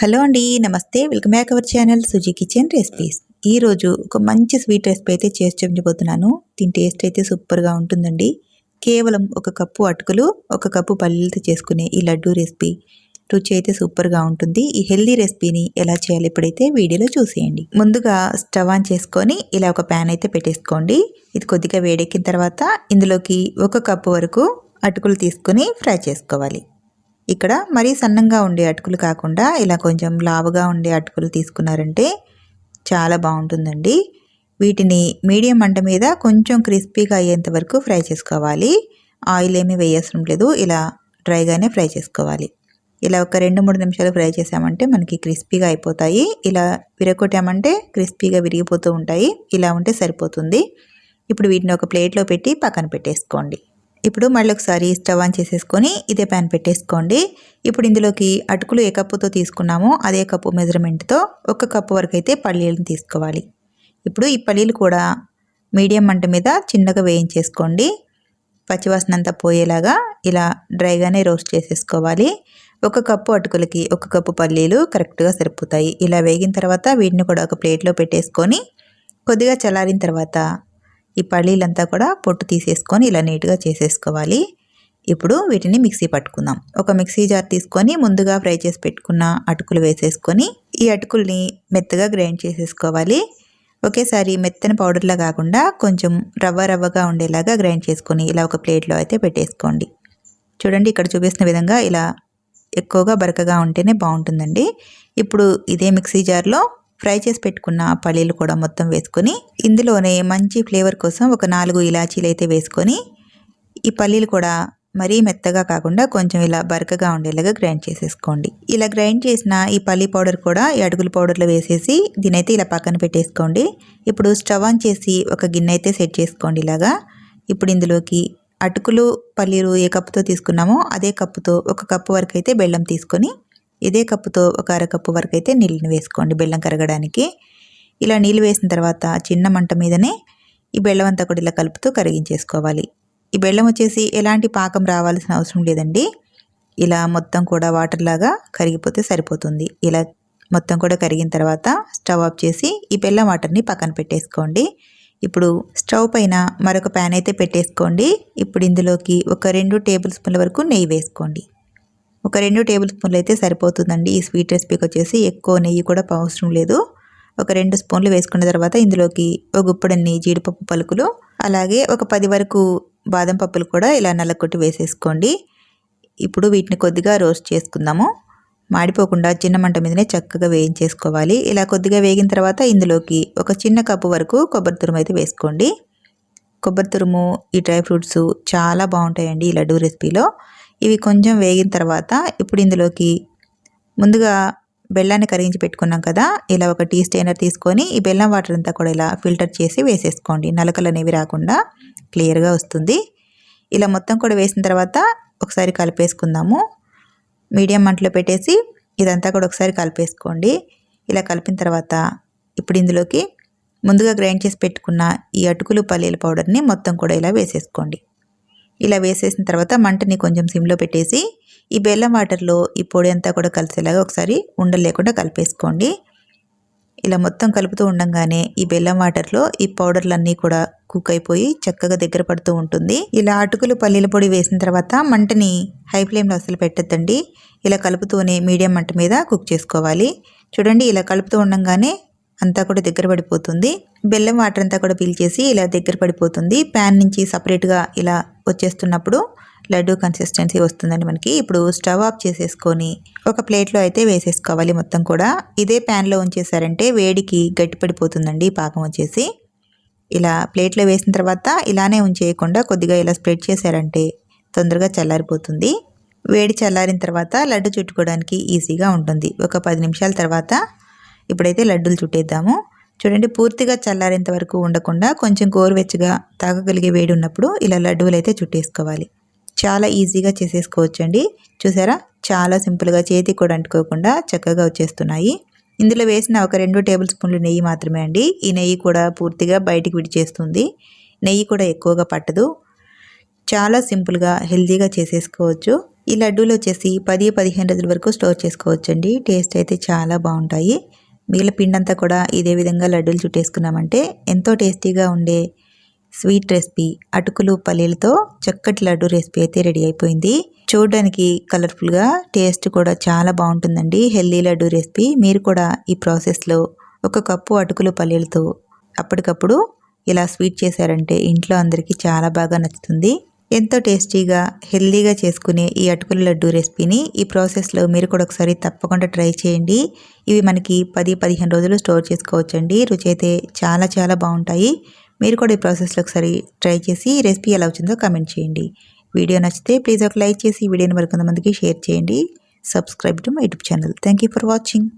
Hello అండి నమస్తే. Welcome back our channel Suji kitchen recipes. ఈరోజు ఒక మంచి స్వీట్ రెసిపీ అయితే చేసి చూపించబోతున్నాను. దీని టేస్ట్ అయితే సూపర్గా ఉంటుందండి. కేవలం ఒక కప్పు అటుకులు ఒక కప్పు పల్లీలతో చేసుకునే ఈ లడ్డూ రెసిపీ రుచి అయితే సూపర్గా ఉంటుంది. ఈ హెల్దీ రెసిపీని ఎలా చేయాలి ఇప్పుడైతే వీడియోలో చూసేయండి. ముందుగా స్టవ్ ఆన్ చేసుకొని ఇలా ఒక ప్యాన్ అయితే పెట్టేసుకోండి. ఇది కొద్దిగా వేడెక్కిన తర్వాత ఇందులోకి ఒక కప్పు వరకు అటుకులు తీసుకొని ఫ్రై చేసుకోవాలి. ఇక్కడ మరీ సన్నంగా ఉండే అటుకులు కాకుండా ఇలా కొంచెం లావుగా ఉండే అటుకులు తీసుకున్నారంటే చాలా బాగుంటుందండి. వీటిని మీడియం మంట మీద కొంచెం క్రిస్పీగా అయ్యేంత వరకు ఫ్రై చేసుకోవాలి. ఆయిల్ ఏమీ వేయవసరం లేదు. ఇలా డ్రైగానే ఫ్రై చేసుకోవాలి. ఇలా ఒక రెండు మూడు నిమిషాలు ఫ్రై చేసామంటే మనకి క్రిస్పీగా అయిపోతాయి. ఇలా విరగొట్టామంటే క్రిస్పీగా విరిగిపోతూ ఉంటాయి. ఇలా ఉంటే సరిపోతుంది. ఇప్పుడు వీటిని ఒక ప్లేట్లో పెట్టి పక్కన పెట్టేసుకోండి. ఇప్పుడు మళ్ళీ ఒకసారి స్టవ్ ఆన్ చేసేసుకొని ఇదే ప్యాన్ పెట్టేసుకోండి. ఇప్పుడు ఇందులోకి అటుకులు ఏ కప్పుతో తీసుకున్నామో అదే కప్పు మెజర్మెంట్తో ఒక కప్పు వరకు అయితే పల్లీలను తీసుకోవాలి. ఇప్పుడు ఈ పల్లీలు కూడా మీడియం మంట మీద చిన్నగా వేయించేసుకోండి. పచ్చివాసన అంతా పోయేలాగా ఇలా డ్రైగానే రోస్ట్ చేసేసుకోవాలి. ఒక కప్పు అటుకులకి ఒక కప్పు పల్లీలు కరెక్ట్గా సరిపోతాయి. ఇలా వేగిన తర్వాత వీటిని కూడా ఒక ప్లేట్లో పెట్టేసుకొని కొద్దిగా చల్లారిన తర్వాత ఈ పల్లీలంతా కూడా పొట్టు తీసేసుకొని ఇలా నీట్గా చేసేసుకోవాలి. ఇప్పుడు వీటిని మిక్సీ పట్టుకుందాం. ఒక మిక్సీ జార్ తీసుకొని ముందుగా ఫ్రై చేసి పెట్టుకున్న అటుకులు వేసేసుకొని ఈ అటుకుల్ని మెత్తగా గ్రైండ్ చేసేసుకోవాలి. ఒకేసారి మెత్తని పౌడర్లా కాకుండా కొంచెం రవ్వ రవ్వగా ఉండేలాగా గ్రైండ్ చేసుకొని ఇలా ఒక ప్లేట్లో అయితే పెట్టేసుకోండి. చూడండి ఇక్కడ చూపిస్తున్న విధంగా ఇలా ఎక్కువగా బరకగా ఉంటేనే బాగుంటుందండి. ఇప్పుడు ఇదే మిక్సీ జార్లో ఫ్రై చేసి పెట్టుకున్న పల్లీలు కూడా మొత్తం వేసుకొని ఇందులోనే మంచి ఫ్లేవర్ కోసం ఒక నాలుగు ఇలాచీలు అయితే వేసుకొని ఈ పల్లీలు కూడా మరీ మెత్తగా కాకుండా కొంచెం ఇలా బరకగా ఉండేలాగా గ్రైండ్ చేసేసుకోండి. ఇలా గ్రైండ్ చేసిన ఈ పల్లీ పౌడర్ కూడా ఈ అడుగుల పౌడర్లో వేసేసి దీనైతే ఇలా పక్కన పెట్టేసుకోండి. ఇప్పుడు స్టవ్ ఆన్ చేసి ఒక గిన్నె అయితే సెట్ చేసుకోండి ఇలాగా. ఇప్పుడు ఇందులోకి అటుకులు పల్లీలు ఏ కప్పుతో తీసుకున్నామో అదే కప్పుతో ఒక కప్పు వరకు అయితే బెల్లం తీసుకొని ఇదే కప్పుతో ఒక అరకప్పు వరకు అయితే నీళ్ళని వేసుకోండి బెల్లం కరగడానికి. ఇలా నీళ్ళు వేసిన తర్వాత చిన్న మంట మీదనే ఈ బెల్లం అంతా కూడా ఇలా కలుపుతూ కరిగించేసుకోవాలి. ఈ బెల్లం వచ్చేసి ఎలాంటి పాకం రావాల్సిన అవసరం లేదండి. ఇలా మొత్తం కూడా వాటర్ లాగా కరిగిపోతే సరిపోతుంది. ఇలా మొత్తం కూడా కరిగిన తర్వాత స్టవ్ ఆఫ్ చేసి ఈ బెల్లం వాటర్ని పక్కన పెట్టేసుకోండి. ఇప్పుడు స్టవ్ పైన మరొక ప్యాన్ అయితే పెట్టేసుకోండి. ఇప్పుడు ఇందులోకి ఒక రెండు టేబుల్ స్పూన్ల వరకు నెయ్యి వేసుకోండి. ఒక రెండు టేబుల్ స్పూన్లు అయితే సరిపోతుందండి. ఈ స్వీట్ రెసిపీకి వచ్చేసి ఎక్కువ నెయ్యి కూడా అవసరం లేదు. ఒక రెండు స్పూన్లు వేసుకున్న తర్వాత ఇందులోకి ఒక గుప్పడన్ని జీడిపప్పు పలుకులు అలాగే ఒక పది వరకు బాదం పప్పులు కూడా ఇలా నల్లకొట్టి వేసేసుకోండి. ఇప్పుడు వీటిని కొద్దిగా రోస్ట్ చేసుకుందాము. మాడిపోకుండా చిన్న మంట మీదనే చక్కగా వేయించేసుకోవాలి. ఇలా కొద్దిగా వేగిన తర్వాత ఇందులోకి ఒక చిన్న కప్పు వరకు కొబ్బరి తురుము అయితే వేసుకోండి. కొబ్బరి తురుము ఈ డ్రై ఫ్రూట్స్ చాలా బాగుంటాయండి ఈ లడ్డూ రెసిపీలో. ఇవి కొంచెం వేగిన తర్వాత ఇప్పుడు ఇందులోకి ముందుగా బెల్లాన్ని కరిగించి పెట్టుకున్నాం కదా ఇలా ఒక టీ స్టైనర్ తీసుకొని ఈ బెల్లం వాటర్ అంతా కూడా ఇలా ఫిల్టర్ చేసి వేసేసుకోండి. నలకలు అనేవి రాకుండా క్లియర్గా వస్తుంది. ఇలా మొత్తం కూడా వేసిన తర్వాత ఒకసారి కలిపేసుకుందాము. మీడియం మంటలో పెట్టేసి ఇదంతా కూడా ఒకసారి కలిపేసుకోండి. ఇలా కలిపిన తర్వాత ఇప్పుడు ఇందులోకి ముందుగా గ్రైండ్ చేసి పెట్టుకున్న ఈ అటుకులు పల్లీల పౌడర్ని మొత్తం కూడా ఇలా వేసేసుకోండి. ఇలా వేసేసిన తర్వాత మంటని కొంచెం సిమ్లో పెట్టేసి ఈ బెల్లం వాటర్లో ఈ పొడి అంతా కూడా కలిసేలాగా ఒకసారి ఉండలేకుండా కలిపేసుకోండి. ఇలా మొత్తం కలుపుతూ ఉండంగానే ఈ బెల్లం వాటర్లో ఈ పౌడర్లన్నీ కూడా కుక్ అయిపోయి చక్కగా దగ్గర పడుతూ ఉంటుంది. ఇలా అటుకులు పల్లీల పొడి వేసిన తర్వాత మంటని హై ఫ్లేమ్లో అసలు పెట్టద్దండి. ఇలా కలుపుతూనే మీడియం మంట మీద కుక్ చేసుకోవాలి. చూడండి ఇలా కలుపుతూ ఉండంగానే అంతా కూడా దగ్గర పడిపోతుంది. బెల్లం వాటర్ అంతా కూడా పీల్చేసి ఇలా దగ్గర పడిపోతుంది. ప్యాన్ నుంచి సపరేట్గా ఇలా వచ్చేస్తున్నప్పుడు లడ్డు కన్సిస్టెన్సీ వస్తుందండి మనకి. ఇప్పుడు స్టవ్ ఆఫ్ చేసేసుకొని ఒక ప్లేట్లో అయితే వేసేసుకోవాలి మొత్తం కూడా. ఇదే ప్యాన్లో ఉంచేసారంటే వేడికి గట్టిపడిపోతుందండి పాకం వచ్చేసి. ఇలా ప్లేట్లో వేసిన తర్వాత ఇలానే ఉంచేయకుండా కొద్దిగా ఇలా స్ప్రెడ్ చేశారంటే తొందరగా చల్లారిపోతుంది. వేడి చల్లారిన తర్వాత లడ్డు చుట్టుకోవడానికి ఈజీగా ఉంటుంది. ఒక పది నిమిషాల తర్వాత ఇప్పుడైతే లడ్డూలు చుట్టేద్దాము. చూడండి పూర్తిగా చల్లారేంత వరకు ఉండకుండా కొంచెం గోరువెచ్చగా తాగగలిగే వేడి ఉన్నప్పుడు ఇలా లడ్డూలు అయితే చుట్టేసుకోవాలి. చాలా ఈజీగా చేసేసుకోవచ్చు అండి చూసారా? చాలా సింపుల్గా చేతి కూడా అంటుకోకుండా చక్కగా వచ్చేస్తున్నాయి. ఇందులో వేసిన ఒక రెండు టేబుల్ స్పూన్లు నెయ్యి మాత్రమే అండి. ఈ నెయ్యి కూడా పూర్తిగా బయటికి విడిచేస్తుంది. నెయ్యి కూడా ఎక్కువగా పట్టదు. చాలా సింపుల్గా హెల్తీగా చేసేసుకోవచ్చు. ఈ లడ్డూలు వచ్చేసి పది పదిహేను రోజుల వరకు స్టోర్ చేసుకోవచ్చు అండి టేస్ట్ అయితే చాలా బాగుంటాయి. మిగిలిన పిండంతా కూడా ఇదే విధంగా లడ్డూలు చుట్టేసుకున్నామంటే ఎంతో టేస్టీగా ఉండే స్వీట్ రెసిపీ అటుకులు పల్లీలతో చక్కటి లడ్డు రెసిపీ అయితే రెడీ అయిపోయింది. చూడడానికి కలర్ఫుల్గా టేస్ట్ కూడా చాలా బాగుంటుందండి. Healthy laddu recipe. మీరు కూడా ఈ ప్రాసెస్లో ఒక కప్పు అటుకులు పల్లీలతో అప్పటికప్పుడు ఇలా స్వీట్ చేశారంటే ఇంట్లో అందరికీ చాలా బాగా నచ్చుతుంది. ఎంతో టేస్టీగా హెల్దీగా చేసుకునే ఈ అటుకుల లడ్డు రెసిపీని ఈ ప్రాసెస్లో మీరు కూడా ఒకసారి తప్పకుండా ట్రై చేయండి. ఇవి మనకి పది పదిహేను రోజులు స్టోర్ చేసుకోవచ్చండి. రుచి అయితే చాలా చాలా బాగుంటాయి. మీరు కూడా ఈ ప్రాసెస్లో ఒకసారి ట్రై చేసి ఈ రెసిపీ ఎలా వచ్చిందో కామెంట్ చేయండి. వీడియో నచ్చితే ప్లీజ్ ఒక లైక్ చేసి వీడియోని మరికొంతమందికి షేర్ చేయండి. Subscribe to my YouTube channel. Thank you for watching.